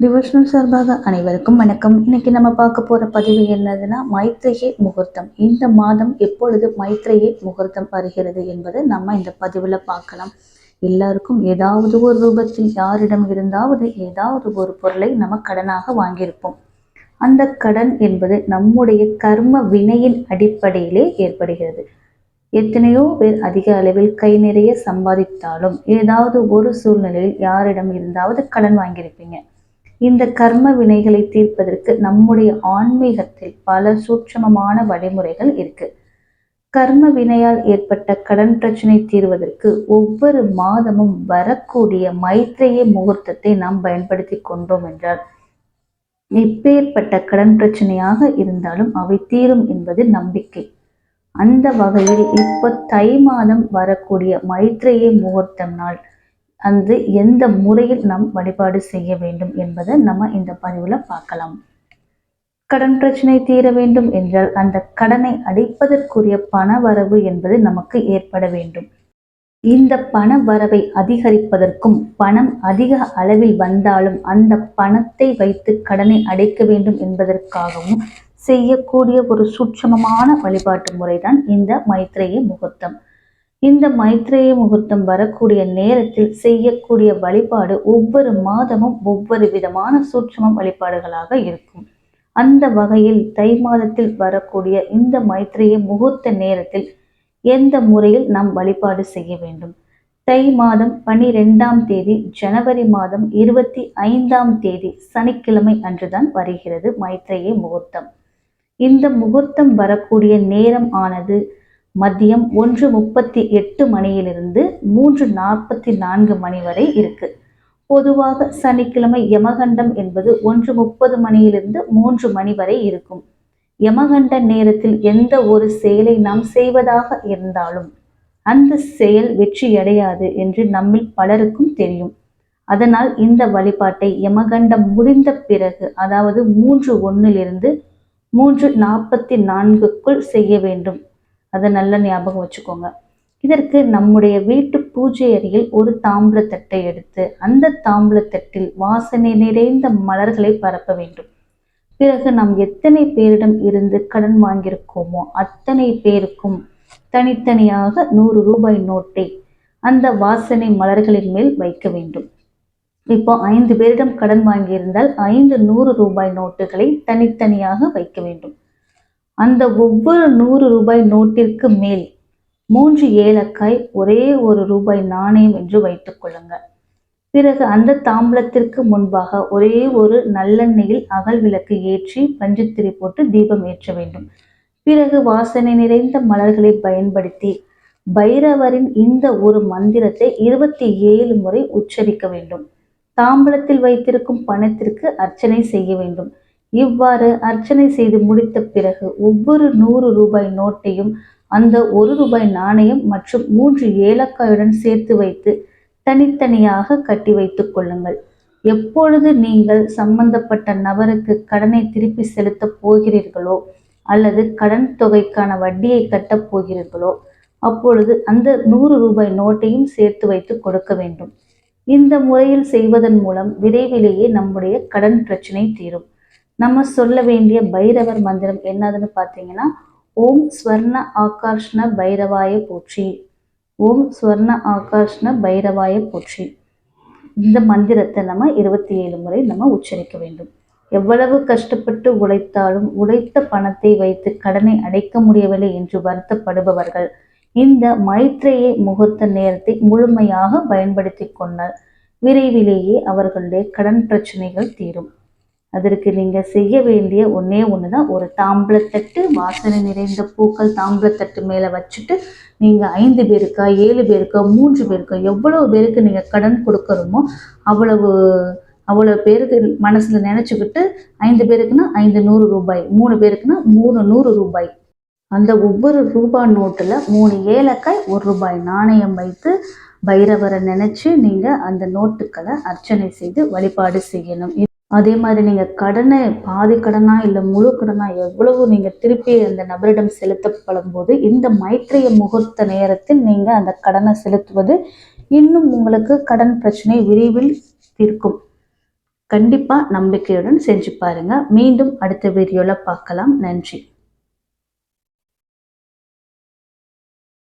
Devotional சார்பாக அனைவருக்கும் வணக்கம். இன்னைக்கு நம்ம பார்க்க போற பதிவு என்னதுன்னா மைத்ரேயே முகூர்த்தம். இந்த மாதம் எப்பொழுது மைத்ரேயே முகூர்த்தம் வருகிறது என்பது நம்ம இந்த பதிவில் பார்க்கலாம். எல்லாருக்கும் ஏதாவது ஒரு ரூபத்தில் யாரிடம் இருந்தாவது ஏதாவது ஒரு பொருளை நம்ம கடனாக வாங்கியிருப்போம். அந்த கடன் என்பது நம்முடைய கர்ம வினையின் அடிப்படையிலே ஏற்படுகிறது. எத்தனையோ பேர் அதிக அளவில் கை நிறைய சம்பாதித்தாலும் ஏதாவது ஒரு சூழ்நிலையில் யாரிடம் இருந்தாவது கடன் வாங்கியிருப்பீங்க. இந்த கர்ம வினைகளை தீர்ப்பதற்கு நம்முடைய ஆன்மீகத்தில் பல சூட்சமமான வழிமுறைகள் இருக்கு. கர்ம வினையால் ஏற்பட்ட கடன் பிரச்சனை தீர்வதற்கு ஒவ்வொரு மாதமும் வரக்கூடிய மைத்ரேய முகூர்த்தத்தை நாம் பயன்படுத்தி கொண்டோம் என்றால் எப்பேற்பட்ட கடன் பிரச்சனையாக இருந்தாலும் அவை தீரும் என்பது நம்பிக்கை. அந்த வகையில் இப்போ தை மாதம் வரக்கூடிய மைத்ரேய முகூர்த்தம் நாள் அந்த எந்த முறையில் நாம் வழிபாடு செய்ய வேண்டும் என்பதை நம்ம இந்த பதிவில் பார்க்கலாம். கடன் பிரச்சனை தீர வேண்டும் என்றால் அந்த கடனை அடைப்பதற்குரிய பண வரவு என்பது நமக்கு ஏற்பட வேண்டும். இந்த பண வரவை அதிகரிப்பதற்கும் பணம் அதிக அளவில் வந்தாலும் அந்த பணத்தை வைத்து கடனை அடைக்க வேண்டும் என்பதற்காகவும் செய்யக்கூடிய ஒரு சூட்சமமான வழிபாட்டு முறைதான் இந்த மைத்ரேய முகூர்த்தம். இந்த மைத்ரேய முகூர்த்தம் வரக்கூடிய நேரத்தில் செய்யக்கூடிய வழிபாடு ஒவ்வொரு மாதமும் ஒவ்வொரு விதமான சூட்சமம் வழிபாடுகளாக இருக்கும். அந்த வகையில் தை மாதத்தில் வரக்கூடிய இந்த மைத்ரேய முகூர்த்த நேரத்தில் எந்த முறையில் நாம் வழிபாடு செய்ய வேண்டும்? தை மாதம் பனிரெண்டாம் தேதி ஜனவரி மாதம் இருபத்தி ஐந்தாம் தேதி சனிக்கிழமை அன்றுதான் வருகிறது மைத்ரேய முகூர்த்தம். இந்த முகூர்த்தம் வரக்கூடிய நேரம் ஆனது மதியம் ஒன்று முப்பத்தி எட்டு மணியிலிருந்து மூன்று நாற்பத்தி நான்கு மணி வரை இருக்கு. பொதுவாக சனிக்கிழமை யமகண்டம் என்பது ஒன்று முப்பது மணியிலிருந்து மூன்று மணி வரை இருக்கும். யமகண்ட நேரத்தில் எந்த ஒரு செயலை நாம் செய்வதாக இருந்தாலும் அந்த செயல் வெற்றியடையாது என்று நம்மில் பலருக்கும் தெரியும். அதனால் இந்த வழிபாட்டை யமகண்டம் முடிந்த பிறகு அதாவது மூன்று ஒன்றிலிருந்து மூன்று நாற்பத்தி நான்குக்குள் செய்ய வேண்டும். அதை நல்ல ஞாபகம் வச்சுக்கோங்க. இதற்கு நம்முடைய வீட்டு பூஜை அறையில் ஒரு தாம்பூலத்தட்டை எடுத்து அந்த தாம்பூலத்தட்டில் வாசனை நிறைந்த மலர்களை பரப்ப வேண்டும். பிறகு நாம் எத்தனை பேரிடம் இருந்து கடன் வாங்கியிருக்கோமோ அத்தனை பேருக்கும் தனித்தனியாக நூறு ரூபாய் நோட்டை அந்த வாசனை மலர்களின் மேல் வைக்க வேண்டும். இப்போ ஐந்து பேரிடம் கடன் வாங்கியிருந்தால் ஐந்து நூறு ரூபாய் நோட்டுகளை தனித்தனியாக வைக்க வேண்டும். அந்த ஒவ்வொரு நூறு ரூபாய் நோட்டிற்கு மேல் மூன்று ஏலக்காய் ஒரே ஒரு ரூபாய் நாணயம் என்று வைத்துக் கொள்ளுங்கள். பிறகு அந்த தாம்பலத்திற்கு முன்பாக ஒரே ஒரு நல்லெண்ணெயில் அகல் விளக்கு ஏற்றி பஞ்சுத்திரி போட்டு தீபம் ஏற்ற வேண்டும். பிறகு வாசனை நிறைந்த மலர்களை பயன்படுத்தி பைரவரின் இந்த ஒரு மந்திரத்தை இருபத்தி ஏழு முறை உச்சரிக்க வேண்டும். தாம்பலத்தில் வைத்திருக்கும் பணத்திற்கு அர்ச்சனை செய்ய வேண்டும். இவ்வாறு அர்ச்சனை செய்து முடித்த பிறகு ஒவ்வொரு நூறு ரூபாய் நோட்டையும் அந்த ஒரு ரூபாய் நாணயம் மற்றும் மூன்று ஏலக்காயுடன் சேர்த்து வைத்து தனித்தனியாக கட்டி வைத்துக் கொள்ளுங்கள். எப்பொழுது நீங்கள் சம்பந்தப்பட்ட நபருக்கு கடனை திருப்பி செலுத்தப் போகிறீர்களோ அல்லது கடன் தொகைக்கான வட்டியை கட்டப் போகிறீர்களோ அப்பொழுது அந்த நூறு ரூபாய் நோட்டையும் சேர்த்து வைத்து கொடுக்க வேண்டும். இந்த முறையில் செய்வதன் மூலம் விரைவிலேயே நம்முடைய கடன் பிரச்சனை தீரும். நம்ம சொல்ல வேண்டிய பைரவர் மந்திரம் என்னதுன்னு பார்த்தீங்கன்னா ஓம் ஸ்வர்ண ஆகர்ஷ்ண பைரவாய போற்றி. ஓம் ஸ்வர்ண ஆகர்ஷ்ண பைரவாய போற்றி. இந்த மந்திரத்தை நம்ம இருபத்தி ஏழு முறை நம்ம உச்சரிக்க வேண்டும். எவ்வளவு கஷ்டப்பட்டு உழைத்தாலும் உழைத்த பணத்தை வைத்து கடனை அடைக்க முடியவில்லை என்று வருத்தப்படுபவர்கள் இந்த மைத்ரேய முகூர்த்த நேரத்தை முழுமையாக பயன்படுத்தி கொண்டால் விரைவிலேயே அவர்களுடைய கடன் பிரச்சனைகள் தீரும். அதற்கு நீங்கள் செய்ய வேண்டிய ஒன்றே ஒன்று தான் ஒரு தாம்பளத்தட்டு வாசனை நிறைந்த பூக்கள் தாம்பளத்தட்டு மேலே வச்சுட்டு நீங்கள் ஐந்து பேருக்கா ஏழு பேருக்கா மூன்று பேருக்கா எவ்வளோ பேருக்கு நீங்கள் கடன் கொடுக்குறோமோ அவ்வளவு அவ்வளோ பேருக்கு மனசில் நினச்சிக்கிட்டு ஐந்து பேருக்குன்னா ஐந்து நூறு ரூபாய் மூணு பேருக்குன்னா மூணு நூறு ரூபாய். அந்த ஒவ்வொரு ரூபாய் நோட்டில் மூணு ஏலக்காய் ஒரு ரூபாய் நாணயம் வைத்து பைரவரை நினச்சி நீங்கள் அந்த நோட்டுக்களை அர்ச்சனை செய்து வழிபாடு செய்யணும். அதே மாதிரி நீங்கள் கடனை பாதி கடனா இல்லை முழு கடனா எவ்வளவு நீங்கள் திருப்பி அந்த நபரிடம் செலுத்தப்படும் போது இந்த மைத்திரிய முகூர்த்த நேரத்தில் நீங்கள் அந்த கடனை செலுத்துவது இன்னும் உங்களுக்கு கடன் பிரச்சனை விரைவில் தீர்க்கும். கண்டிப்பாக நம்பிக்கையுடன் செஞ்சு பாருங்கள் மீண்டும் அடுத்த வீடியோவில் பார்க்கலாம். நன்றி.